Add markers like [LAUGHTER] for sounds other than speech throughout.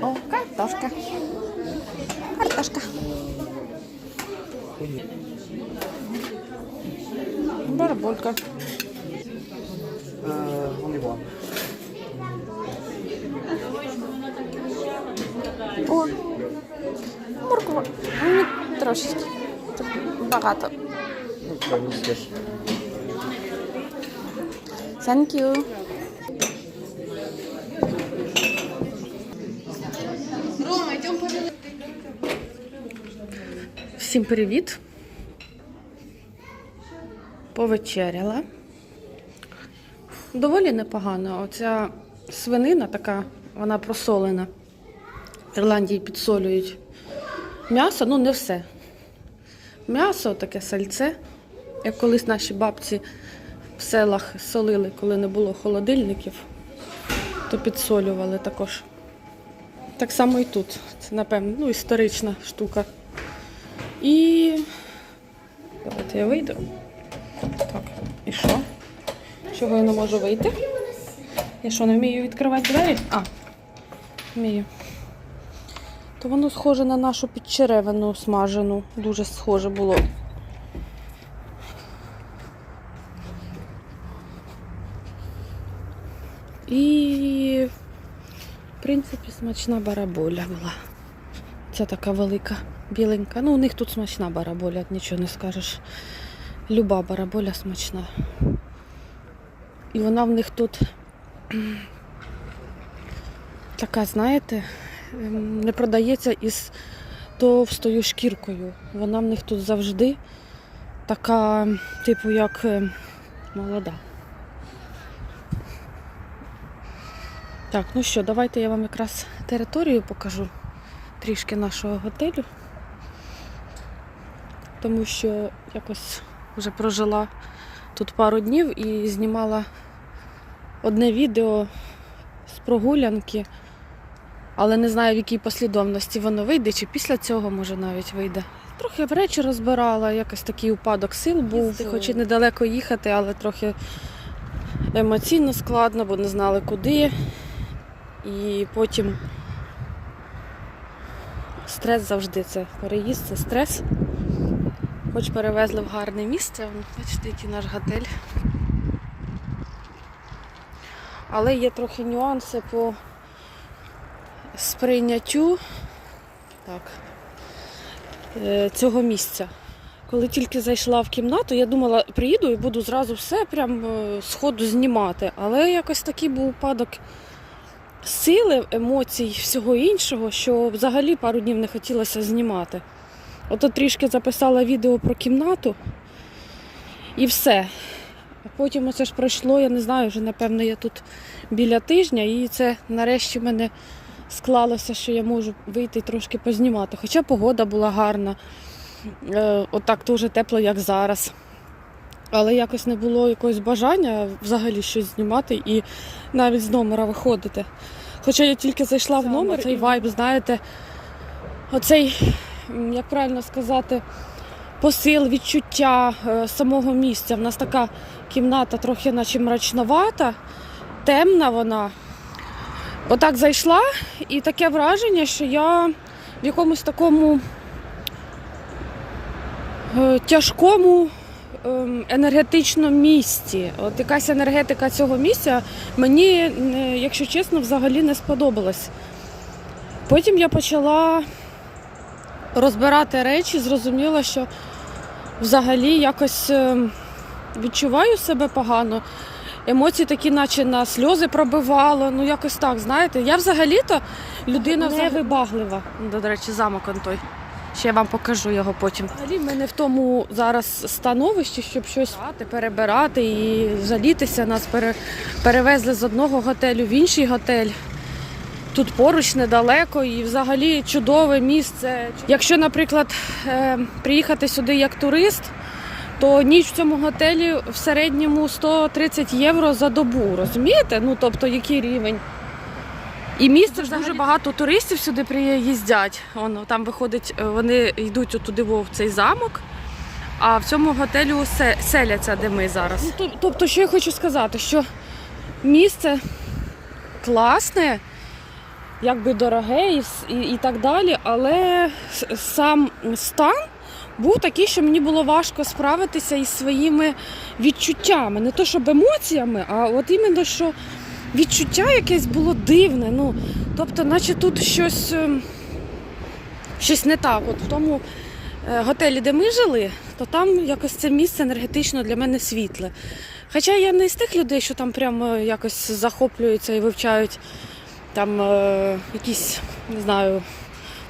О, картошка. Картошка. Бараболька. One. О, морква. Трошечки. Багато. Okay, Thank you. Всім привіт. Повечеряла. Доволі непогано. Оця свинина така, вона просолена. В Ірландії підсолюють м'ясо, ну не все. М'ясо, таке сальце, як колись наші бабці в селах солили, коли не було холодильників, то підсолювали також. Так само і тут. Це, напевно, ну, історична штука. І давайте я вийду. Так, і що? Чого я не можу вийти? Я що, не вмію відкривати двері? А, вмію. То воно схоже на нашу підчеревину смажену. Дуже схоже було. І, в принципі, смачна бараболя була. Ця така велика, біленька. Ну, у них тут смачна бараболя, нічого не скажеш. Люба бараболя смачна. І вона в них тут така, знаєте, ем, не продається із товстою шкіркою. Вона в них тут завжди така, типу, як ем, молода. Так, ну що, давайте я вам якраз територію покажу трішки нашого готелю. Тому що якось вже прожила тут пару днів і знімала одне відео з прогулянки, але не знаю, в якій послідовності воно вийде, чи після цього може навіть вийде. Трохи в речі розбирала, якось такий упадок сил був, хоч і недалеко їхати, але трохи емоційно складно, бо не знали куди. І потім стрес завжди це переїзд, це стрес. Хоч перевезли в гарне місце, бачите, який наш готель. Але є трохи нюанси по сприйняттю так, е, цього місця. Коли тільки зайшла в кімнату, я думала, приїду і буду зразу все прям е, з ходу знімати. Але якось такий був упадок сили, емоцій, всього іншого, що взагалі пару днів не хотілося знімати. Ото трішки записала відео про кімнату і все. Потім оце ж пройшло, я не знаю, вже напевно я тут біля тижня, і це нарешті мене склалося, що я можу вийти і трошки познімати. Хоча погода була гарна, е, отак дуже тепло, як зараз. Але якось не було якогось бажання взагалі щось знімати і навіть з номера виходити. Хоча я тільки зайшла в номер, цей вайб, знаєте, оцей, як правильно сказати, посил, відчуття е, самого місця. В нас така кімната трохи наче мрачновата, темна вона. Отак зайшла, і таке враження, що я в якомусь такому е, тяжкому енергетичному місці. От якась енергетика цього місця мені, е, якщо чесно, взагалі не сподобалась. Потім я почала розбирати речі, зрозуміла, що взагалі якось ем, відчуваю себе погано. Емоції такі, наче на сльози пробивало. Ну, якось так, знаєте. Я взагалі-то людина невибаглива. До речі, замок той. Ще вам покажу його потім. Взагалі в мене в тому зараз становищі, щоб щось перебирати і жалітися. Нас пере, перевезли з одного готелю в інший готель. Тут поруч недалеко і взагалі чудове місце. Якщо, наприклад, е, приїхати сюди як турист, то ніч в цьому готелі в середньому 130 євро за добу. Розумієте? Ну тобто, який рівень? І місце ж дуже багато туристів сюди приїздять. Воно там виходить, е, вони йдуть отуди в цей замок. а в цьому готелю се- селяться, де ми зараз. Ну, тобто, що я хочу сказати, що місце класне, якби дороге і, і, і так далі, але сам стан був такий, що мені було важко справитися із своїми відчуттями. Не то щоб емоціями, а от іменно що відчуття якесь було дивне. Ну, тобто, наче тут щось, ем, щось не так. От в тому е, готелі, де ми жили, то там якось це місце енергетично для мене світле. Хоча я не з тих людей, що там прямо якось захоплюються і вивчають там е, якісь, не знаю,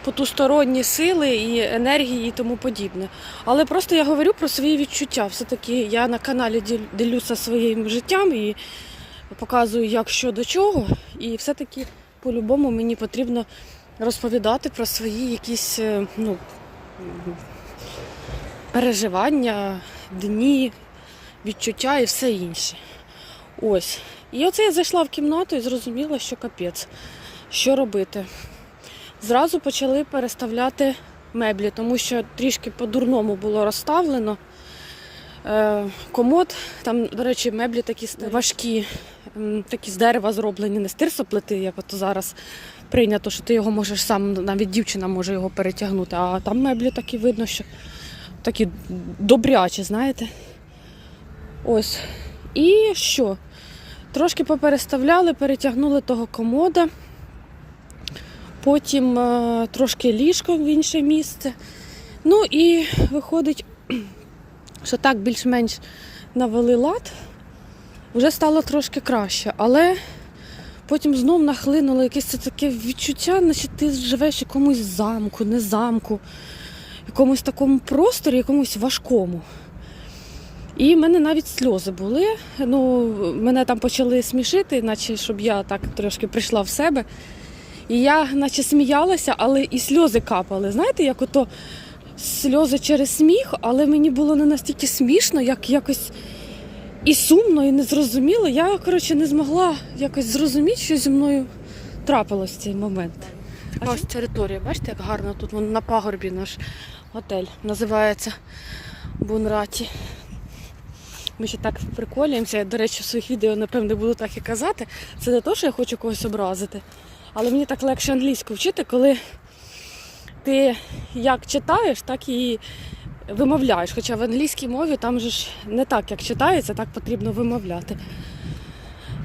потусторонні сили і енергії і тому подібне. Але просто я говорю про свої відчуття. Все-таки я на каналі діл- ділюся своїм життям і показую, як що до чого. І все-таки по-любому мені потрібно розповідати про свої якісь е, ну, переживання, дні, відчуття і все інше. Ось. І оце я зайшла в кімнату і зрозуміла, що капець. Що робити? Зразу почали переставляти меблі, тому що трішки по-дурному було розставлено. Е, комод, там, до речі, меблі такі важкі, такі з дерева зроблені, не з тирсоплити, як от зараз прийнято, що ти його можеш сам, навіть дівчина може його перетягнути. А там меблі такі видно, що такі добрячі, знаєте. Ось. І що? Трошки попереставляли, перетягнули того комода. Потім е, трошки ліжко в інше місце. Ну і виходить, [CLEARS THROAT] що так більш-менш навели лад, вже стало трошки краще. Але потім знов нахлинуло якесь це таке відчуття, наче ти живеш якомусь замку, не замку, якомусь такому просторі, якомусь важкому. І в мене навіть сльози були. Ну, мене там почали смішити, наче щоб я так трошки прийшла в себе. І я наче сміялася, але і сльози капали. Знаєте, як ото сльози через сміх, але мені було не настільки смішно, як якось і сумно, і незрозуміло. Я, коротше, не змогла якось зрозуміти, що зі мною трапилось в цей момент. А ось територія, бачите, як гарно тут вон на пагорбі наш готель називається Бунраті. Ми ще так приколюємося. Я, до речі, в своїх відео, напевне, буду так і казати. Це не то, що я хочу когось образити. Але мені так легше англійську вчити, коли ти як читаєш, так і вимовляєш. Хоча в англійській мові там же ж не так, як читається, так потрібно вимовляти.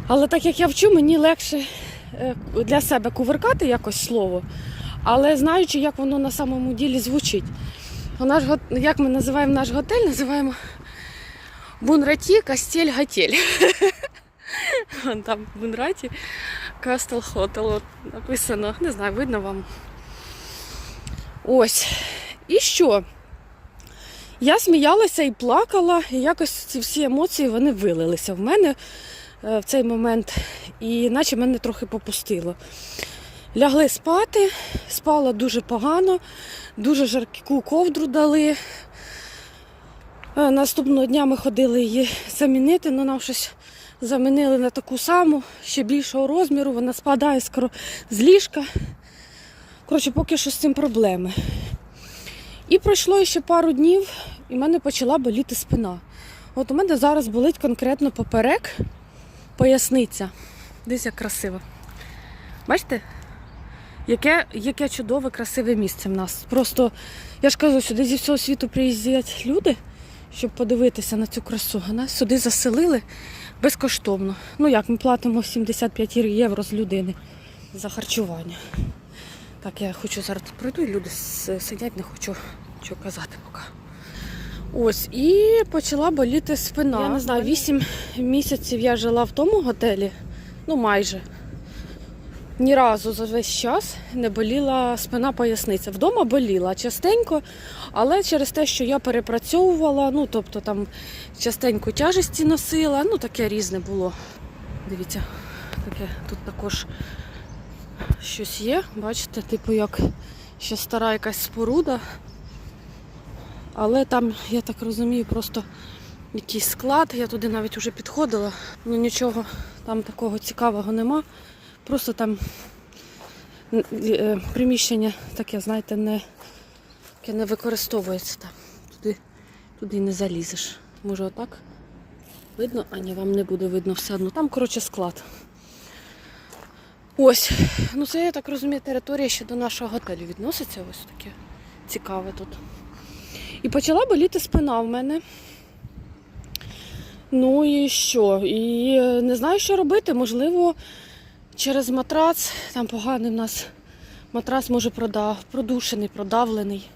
Але так як я вчу, мені легше е, для себе кувиркати якось слово, але знаючи, як воно на самому ділі звучить. У Наш, як ми називаємо наш готель, називаємо Бунраті Кастель Готель. [LAUGHS] Вон там в Бунраті Кастел Хотел. Написано, не знаю, видно вам. Ось. І що? Я сміялася і плакала, і якось ці всі емоції вони вилилися в мене е, в цей момент, і наче мене трохи попустило. Лягли спати, спала дуже погано, дуже жарку ковдру дали. Е, Наступного дня ми ходили її замінити, але нам щось замінили на таку саму, ще більшого розміру, вона спадає скоро з ліжка. Коротше, поки що з цим проблеми. І пройшло ще пару днів, і в мене почала боліти спина. От у мене зараз болить конкретно поперек, поясниця. Десь як красиво. Бачите? Яке, яке чудове, красиве місце в нас. Просто, я ж кажу, сюди зі всього світу приїздять люди, щоб подивитися на цю красу. А нас сюди заселили безкоштовно. Ну як, ми платимо 75 євро з людини за харчування. Так, я хочу зараз пройду, і люди сидять, не хочу нічого казати поки. Ось, і почала боліти спина. Я не знаю, 8 місяців я жила в тому готелі, ну майже. Ні разу за весь час не боліла спина поясниця. Вдома боліла частенько, але через те, що я перепрацьовувала, ну тобто там частенько тяжесті носила, ну таке різне було. Дивіться, таке тут також щось є. Бачите, типу як ще стара якась споруда. Але там, я так розумію, просто якийсь склад. Я туди навіть вже підходила. Ну нічого там такого цікавого нема. Просто там е, приміщення таке, знаєте, не, таке не використовується там. Туди Туди не залізеш. Може отак? Видно? А ні, вам не буде видно все одно. Там, коротше, склад. Ось. Ну це, я так розумію, територія ще до нашого готелю відноситься. Ось таке цікаве тут. І почала боліти спина в мене. Ну і що? І не знаю, що робити. Можливо, через матрац. Там поганий в нас матрас може продав, продушений, продавлений.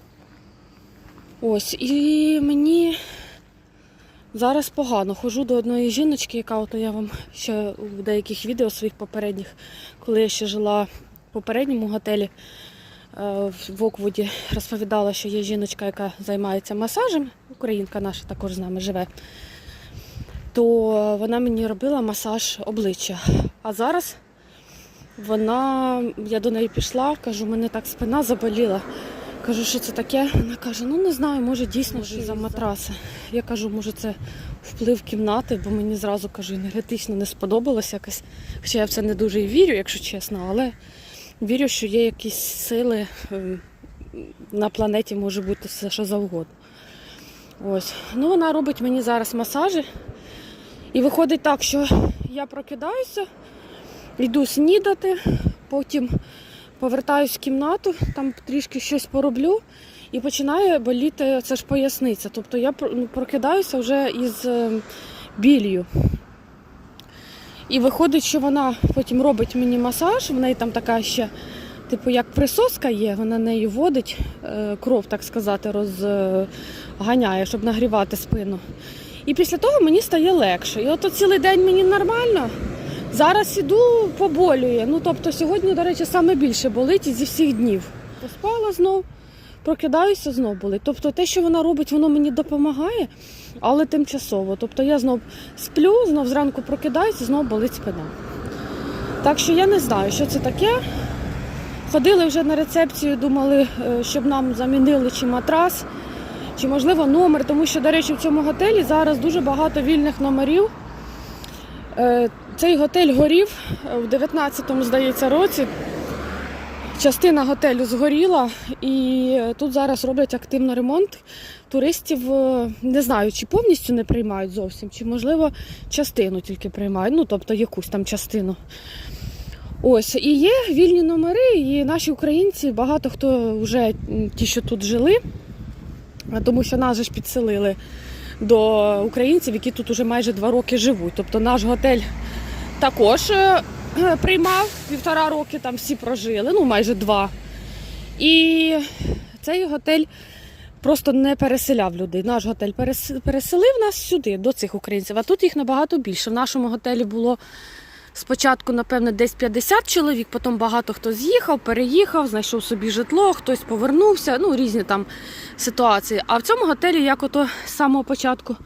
Ось. І мені зараз погано. Хожу до одної жіночки, яка ото я вам ще в деяких відео своїх попередніх, коли я ще жила в попередньому готелі е, в Оквуді, розповідала, що є жіночка, яка займається масажем. Українка наша також з нами живе. То вона мені робила масаж обличчя. А зараз вона, я до неї пішла, кажу, мене так спина заболіла. Кажу, що це таке? Вона каже, ну не знаю, може дійсно вже за матраси. Я кажу, може це вплив кімнати, бо мені зразу кажу, енергетично не сподобалось якось. Хоча я в це не дуже і вірю, якщо чесно, але вірю, що є якісь сили ем, на планеті може бути все, що завгодно. Ось. Ну, вона робить мені зараз масажі. І виходить так, що я прокидаюся, йду снідати, потім повертаюсь в кімнату, там трішки щось пороблю і починає боліти це ж поясниця. Тобто я ну, прокидаюся вже із е, білью. І виходить, що вона потім робить мені масаж, в неї там така ще, типу, як присоска є, вона нею водить, е, кров, так сказати, розганяє, щоб нагрівати спину. І після того мені стає легше. І от цілий день мені нормально. Зараз іду поболює. Ну тобто сьогодні, до речі, саме більше болить зі всіх днів. Поспала знов, прокидаюся, знов болить. Тобто те, що вона робить, воно мені допомагає, але тимчасово. Тобто я знов сплю, знов зранку прокидаюся, знов болить спина. Так що я не знаю, що це таке. Ходили вже на рецепцію, думали, е, щоб нам замінили чи матрас, чи можливо номер, тому що, до речі, в цьому готелі зараз дуже багато вільних номерів. Е, Цей готель горів е, в 19-му, здається, році. Частина готелю згоріла, і е, тут зараз роблять активно ремонт. Туристів не знаю, чи повністю не приймають зовсім, чи можливо частину тільки приймають, ну тобто якусь там частину. Ось, і є вільні номери, і наші українці, багато хто вже ті, що тут жили, тому що нас же ж підселили до українців, які тут уже майже два роки живуть. Тобто наш готель також е, е, приймав півтора роки, там всі прожили, ну майже два. І цей готель просто не переселяв людей. Наш готель перес- переселив нас сюди, до цих українців, а тут їх набагато більше. В нашому готелі було спочатку, напевно, десь 50 чоловік, потім багато хто з'їхав, переїхав, знайшов собі житло, хтось повернувся, ну різні там ситуації. А в цьому готелі, як ото з самого початку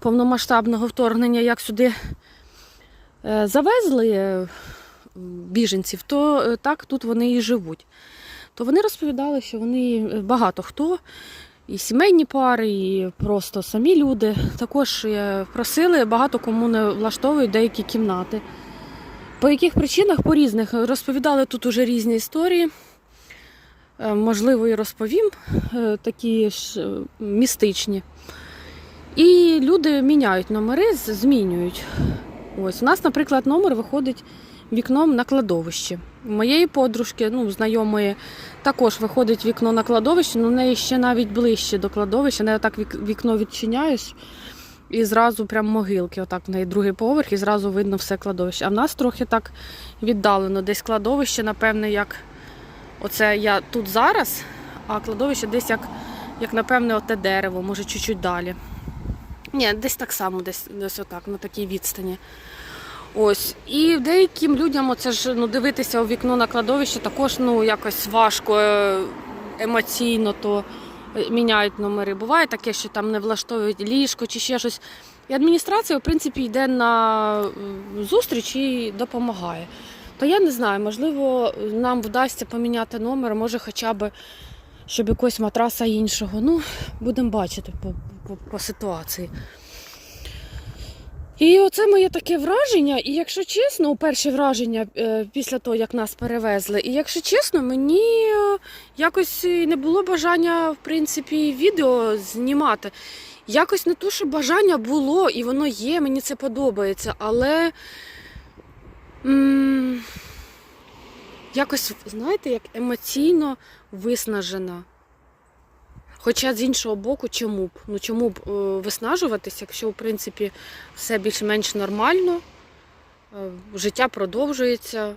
повномасштабного вторгнення, як сюди е, завезли е, біженців, то е, так тут вони і живуть. То вони розповідали, що вони багато хто, і сімейні пари, і просто самі люди також просили, багато кому не влаштовують деякі кімнати. По яких причинах? По різних. Розповідали тут уже різні історії. Е, Можливо, і розповім е, такі ж е, містичні. І люди міняють номери, змінюють. Ось у нас, наприклад, номер виходить вікном на кладовище. У моєї подружки, ну, знайомої, також виходить вікно на кладовище, але в неї ще навіть ближче до кладовища. Не отак вікно відчиняєш і зразу прям могилки. Отак в неї другий поверх, і зразу видно все кладовище. А в нас трохи так віддалено. Десь кладовище, напевне, як оце я тут зараз, а кладовище десь як, як напевне, оте дерево, може чуть-чуть далі. Ні, десь так само, десь, десь отак, на такій відстані. Ось. І деяким людям оце ж ну, дивитися у вікно на кладовище також ну, якось важко е, емоційно, то міняють номери. Буває таке, що там не влаштовують ліжко чи ще щось. І адміністрація, в принципі, йде на зустріч і допомагає. То я не знаю, можливо, нам вдасться поміняти номер, може хоча б щоб якогось матраса іншого. Ну, будемо бачити по, по, по ситуації. І оце моє таке враження. І якщо чесно, перше враження е, після того, як нас перевезли, і якщо чесно, мені е, якось не було бажання, в принципі, відео знімати. якось не то, що бажання було, і воно є, мені це подобається, але м- якось, знаєте, як емоційно виснажена. Хоча з іншого боку, чому б? Ну чому б е, виснажуватись, якщо в принципі все більш-менш нормально, е, життя продовжується.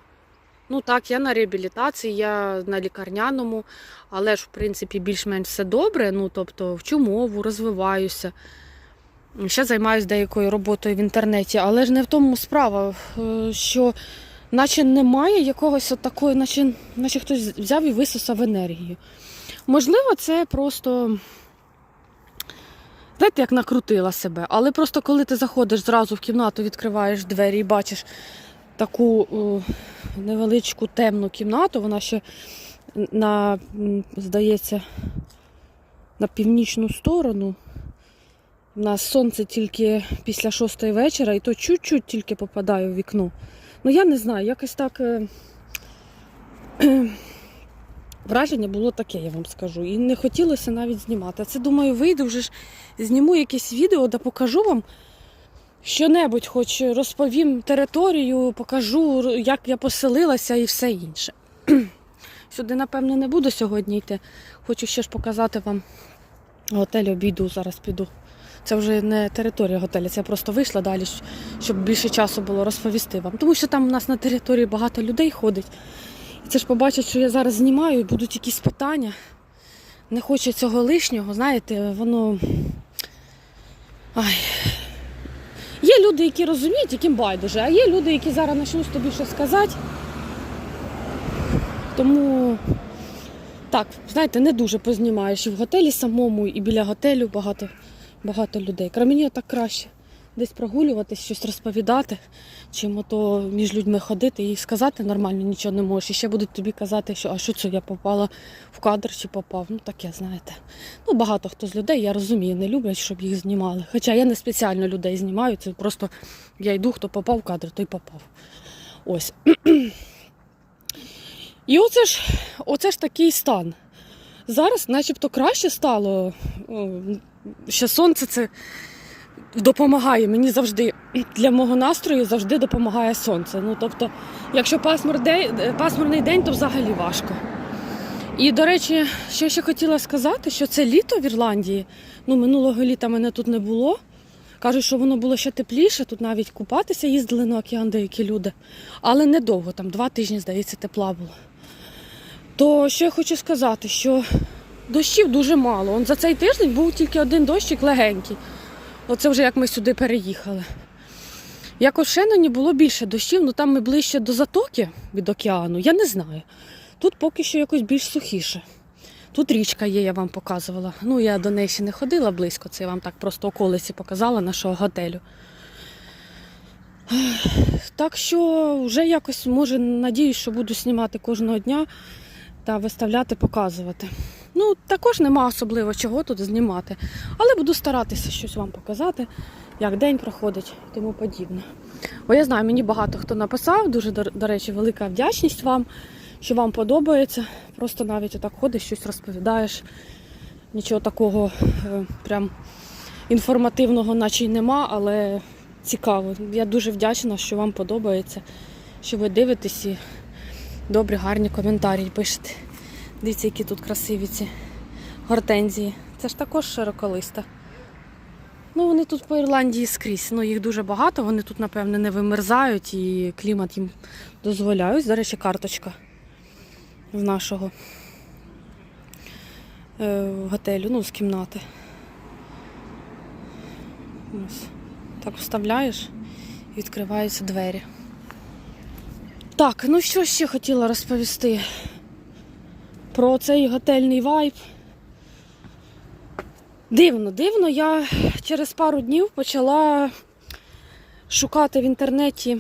Ну так, я на реабілітації, я на лікарняному, але ж в принципі більш-менш все добре. Ну тобто вчу мову, розвиваюся. Ще займаюся деякою роботою в інтернеті, але ж не в тому справа, е, що наче немає якогось такої, наче, наче хтось взяв і висосав енергію. Можливо, це просто, знаєте, як накрутила себе. Але просто коли ти заходиш зразу в кімнату, відкриваєш двері і бачиш таку о, невеличку темну кімнату, вона ще на, здається, на північну сторону. У нас сонце тільки після шостої вечора, і то чуть-чуть тільки попадає у вікно. Ну я не знаю, якось так. Враження було таке, я вам скажу. І не хотілося навіть знімати. А це думаю, вийду вже ж зніму якесь відео, де покажу вам що-небудь, хоч розповім територію, покажу, як я поселилася і все інше. [CLEARS THROAT] Сюди, напевно, не буду сьогодні йти. Хочу ще ж показати вам готель, обійду, зараз піду. Це вже не територія готелю, це я просто вийшла далі, щоб більше часу було розповісти вам. Тому що там у нас на території багато людей ходить. Це ж побачать, що я зараз знімаю, і будуть якісь питання. Не хочу цього лишнього, знаєте, воно. Ай. Є люди, які розуміють, яким байдуже, а є люди, які зараз почнуть тобі щось сказати. Тому, так, знаєте, не дуже познімаєш і в готелі самому, і біля готелю багато, багато людей. Крім мені так краще десь прогулюватись, щось розповідати, чим ото між людьми ходити і сказати нормально нічого не можеш. І ще будуть тобі казати, що а що це я попала в кадр чи попав. Ну таке, знаєте. Ну, багато хто з людей, я розумію, не люблять, щоб їх знімали. Хоча я не спеціально людей знімаю, це просто я йду, хто попав в кадр, той попав. Ось. [CLEARS THROAT] І оце ж, оце ж такий стан. Зараз начебто краще стало. Що сонце це допомагає мені завжди для мого настрою завжди допомагає сонце. Ну тобто, якщо пасмурний день, то взагалі важко. І, до речі, що ще хотіла сказати, що це літо в Ірландії. Ну, минулого літа мене тут не було. Кажуть, що воно було ще тепліше, тут навіть купатися їздили на океан деякі люди. Але недовго, там два тижні, здається, тепла було. То що я хочу сказати, що дощів дуже мало. Он за цей тиждень був тільки один дощик легенький. Оце вже як ми сюди переїхали. Як у Шеноні було більше дощів, ну там ми ближче до затоки від океану, я не знаю. Тут поки що якось більш сухіше. Тут річка є, я вам показувала. Ну, я до неї ще не ходила близько, це я вам так просто околиці показала нашого готелю. Так що вже якось, може, надіюсь, що буду знімати кожного дня та виставляти, показувати. Ну, також нема особливо чого тут знімати. Але буду старатися щось вам показати, як день проходить і тому подібне. Бо я знаю, мені багато хто написав, дуже, до, речі, велика вдячність вам, що вам подобається. Просто навіть отак ходиш, щось розповідаєш. Нічого такого е, прям інформативного, наче й нема, але цікаво. Я дуже вдячна, що вам подобається, що ви дивитесь і добрі, гарні коментарі пишете. Дивіться, які тут красиві ці гортензії. Це ж також широколиста. Ну, вони тут по Ірландії скрізь. Ну, їх дуже багато, вони тут, напевне, не вимерзають і клімат їм дозволяє. Ось, до речі, карточка з нашого е, готелю, ну, з кімнати. Ось. Так вставляєш і відкриваються двері. Так, ну що ще хотіла розповісти про цей готельний вайб. Дивно, дивно, я через пару днів почала шукати в інтернеті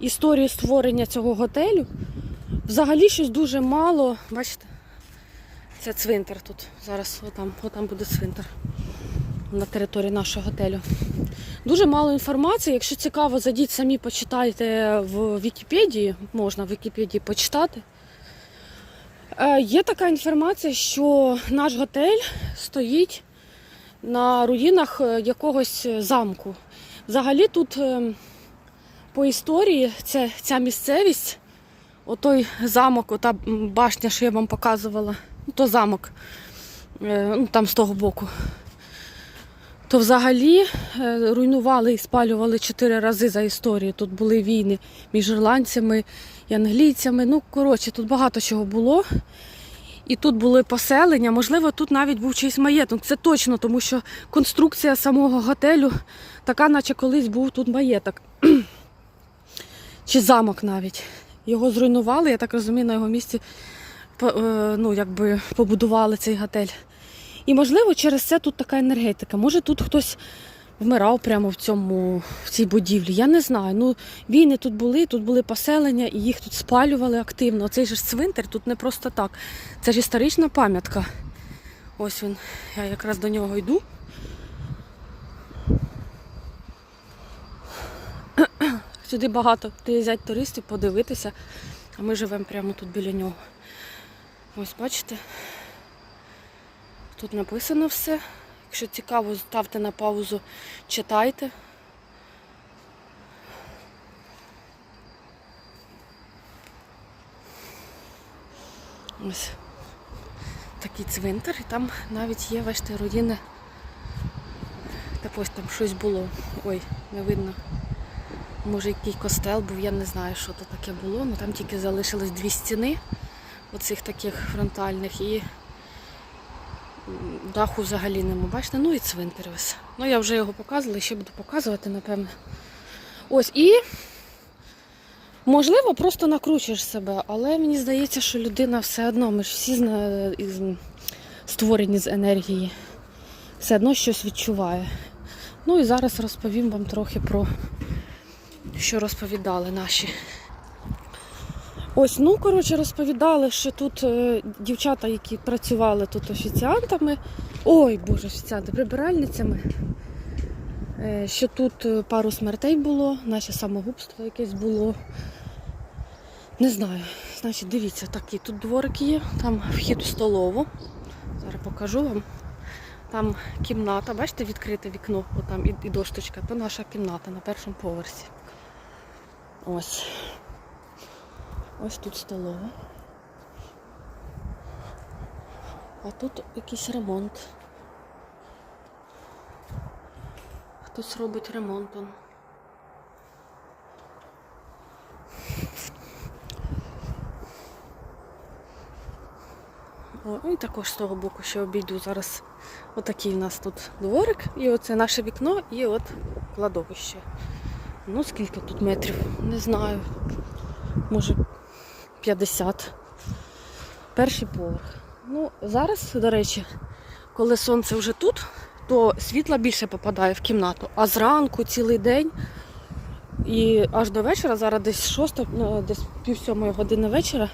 історію створення цього готелю. Взагалі щось дуже мало. Бачите, це цвинтар тут. Зараз отам, отам буде цвинтар на території нашого готелю. Дуже мало інформації. Якщо цікаво, зайдіть самі почитайте в Вікіпедії, можна в Вікіпедії почитати. Е, Є така інформація, що наш готель стоїть на руїнах е, якогось замку. Взагалі тут е, по історії це, ця місцевість, отой замок, ота башня, що я вам показувала, то замок, ну, там з того боку. То взагалі руйнували і спалювали чотири рази за історію. Тут були війни між ірландцями і англійцями. Ну, коротше, тут багато чого було. І тут були поселення. Можливо, тут навіть був чийсь маєток. Це точно, тому що конструкція самого готелю така, наче колись був тут маєток. [CLEARS THROAT] Чи замок навіть. Його зруйнували, я так розумію, на його місці е, ну, якби побудували цей готель. І, можливо, через це тут така енергетика. Може, тут хтось вмирав прямо в цьому в цій будівлі. Я не знаю. Ну, війни тут були, тут були поселення, і їх тут спалювали активно. Цей же цвинтар тут не просто так. Це ж історична пам'ятка. Ось він. Я якраз до нього йду. [CLEARS THROAT] Сюди багато приїздять туристів подивитися, а ми живемо прямо тут біля нього. Ось бачите. Тут написано все. Якщо цікаво, ставте на паузу, читайте. Ось такий цвинтар, і там навіть є, бачите, руїни. Так ось там щось було. Ой, не видно. Може який костел був, я не знаю, що то таке було. Ну там тільки залишилось дві стіни, оцих таких фронтальних, і даху взагалі нема. Бачите, ну і цвинтар. Ну я вже його показувала, ще буду показувати, напевне. Ось і можливо просто накручуєш себе, але мені здається, що людина все одно, ми ж всі створені з енергії, все одно щось відчуває. Ну і зараз розповім вам трохи про що розповідали наші. Ось, ну, коротше, розповідали, що тут е, дівчата, які працювали тут офіціантами, ой, боже, офіціанти, прибиральницями, е, що тут е, пару смертей було, наче самогубство якесь було. Не знаю. Значить, дивіться, такий тут дворик є, там вхід у столову. Зараз покажу вам. Там кімната, бачите, відкрите вікно, отам і, і дошточка, то наша кімната на першому поверсі. Ось. Ось тут столова. А тут якийсь ремонт. Хтось робить ремонт. он. О, і також з того боку ще обійду зараз. Отакий у нас тут дворик, і оце наше вікно, і от кладовище. Ну, скільки тут метрів? Не знаю. Може 50. Перший поверх. Ну, зараз, до речі, коли сонце вже тут, то світла більше попадає в кімнату. А зранку цілий день і аж до вечора, зараз десь 6, ну, десь пів сьомої години вечора,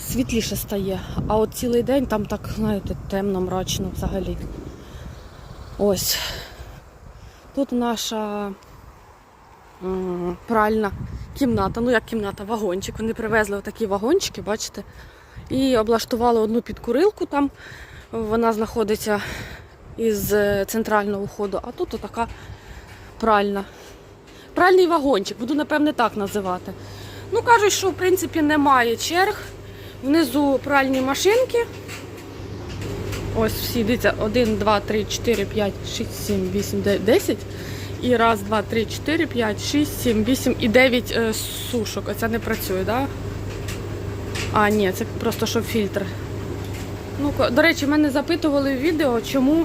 світліше стає. А от цілий день там так, знаєте, темно, мрачно взагалі. Ось. Тут наша пральна кімната. Ну, як кімната, вагончик. Вони привезли отакі вагончики, бачите, і облаштували одну підкурилку там. Вона знаходиться із е, центрального входу, а тут отака пральна. Пральний вагончик, буду напевне так називати. Ну, кажуть, що в принципі немає черг. Внизу пральні машинки. Ось всі, дивіться, 1, 2, 3, 4, 5, 6, 7, 8, 9, 10. І раз, два, три, чотири, п'ять, шість, сім, вісім і дев'ять е, сушок. Оце не працює, так? Да? А, ні, це просто щоб фільтр. Ну, до речі, мене запитували в відео, чому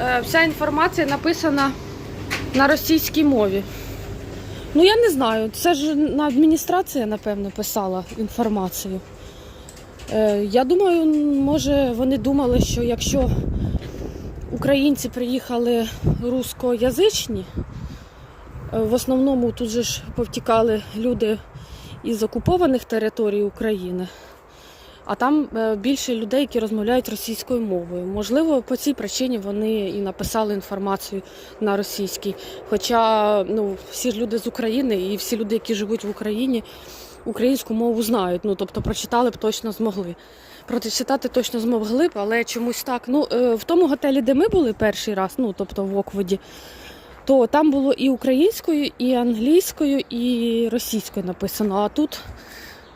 е, вся інформація написана на російській мові. Ну, я не знаю. Це ж на адміністрація, напевно, писала інформацію. Е, я думаю, може, вони думали, що якщо українці приїхали рускоязичні. Е, В основному тут же ж повтікали люди із окупованих територій України, а там е, більше людей, які розмовляють російською мовою. Можливо, по цій причині вони і написали інформацію на російській. Хоча ну, всі ж люди з України і всі люди, які живуть в Україні, українську мову знають. Ну, тобто прочитали б точно змогли. Прочитати точно змог глиб, але чомусь так. Ну, е, в тому готелі, де ми були перший раз, ну тобто в Окводі, то там було і українською, і англійською, і російською написано, а тут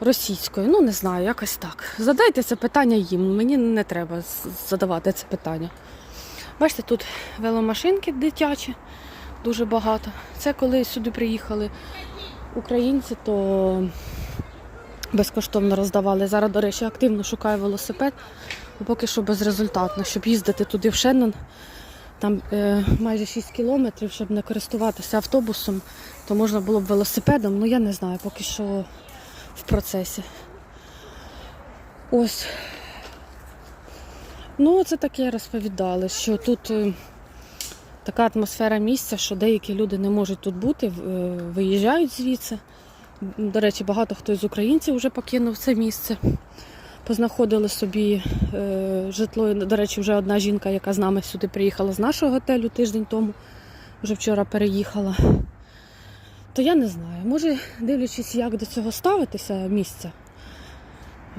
російською. Ну, не знаю, якось так. Задайте це питання їм. Мені не треба задавати це питання. Бачите, тут веломашинки дитячі, дуже багато. Це коли сюди приїхали українці, то безкоштовно роздавали. Зараз, до речі, активно шукаю велосипед, поки що безрезультатно, щоб їздити туди в Шеннон. Там е, майже 6 кілометрів, щоб не користуватися автобусом, то можна було б велосипедом. Ну я не знаю, поки що в процесі. Ось. Ну, це таке розповідали, що тут е, така атмосфера місця, що деякі люди не можуть тут бути, е, виїжджають звідси. До речі, багато хто з українців вже покинув це місце. Познаходили собі е, житло. До речі, вже одна жінка, яка з нами сюди приїхала з нашого готелю тиждень тому, вже вчора переїхала. То я не знаю. Може, дивлячись, як до цього ставитися місця,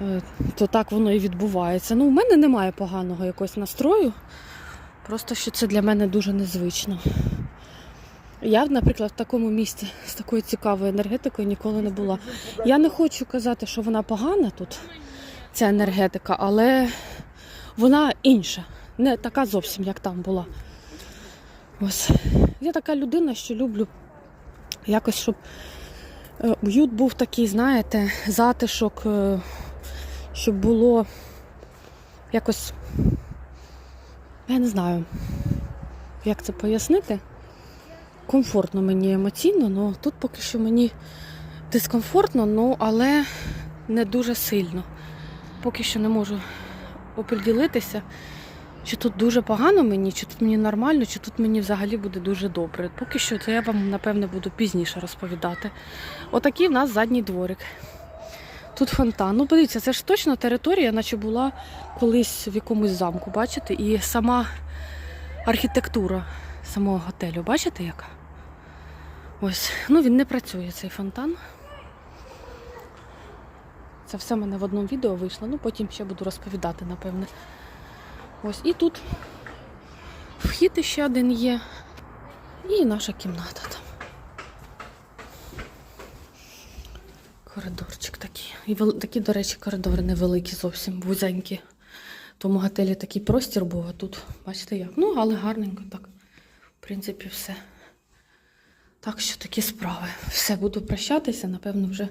е, то так воно і відбувається. Ну, у мене немає поганого якогось настрою. Просто що це для мене дуже незвично. Я, наприклад, в такому місці з такою цікавою енергетикою ніколи не була. Я не хочу казати, що вона погана тут, ця енергетика, але вона інша, не така зовсім, як там була. Ось. Я така людина, що люблю якось, щоб е, уют був такий, знаєте, затишок, е, щоб було якось, я не знаю, як це пояснити. Комфортно мені емоційно, але тут поки що мені дискомфортно, ну, але не дуже сильно. Поки що не можу оприділитися, чи тут дуже погано мені, чи тут мені нормально, чи тут мені взагалі буде дуже добре. Поки що це я вам, напевне, буду пізніше розповідати. Отакий в нас задній дворик. Тут фонтан. Ну, подивіться, це ж точно територія, наче була колись в якомусь замку, бачите? І сама архітектура самого готелю, бачите яка? Ось, ну він не працює, цей фонтан. Це все в мене в одному відео вийшло, ну потім ще буду розповідати, напевне. Ось і тут вхід ще один є. І наша кімната там. Коридорчик такий. І такі, до речі, коридори невеликі зовсім, вузенькі. Тому готелі такий простір був, а тут, бачите як. Ну, але гарненько так. В принципі, все. Так що такі справи. Все, буду прощатися. Напевно, вже в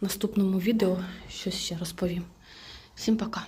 наступному відео щось ще розповім. Всім пока.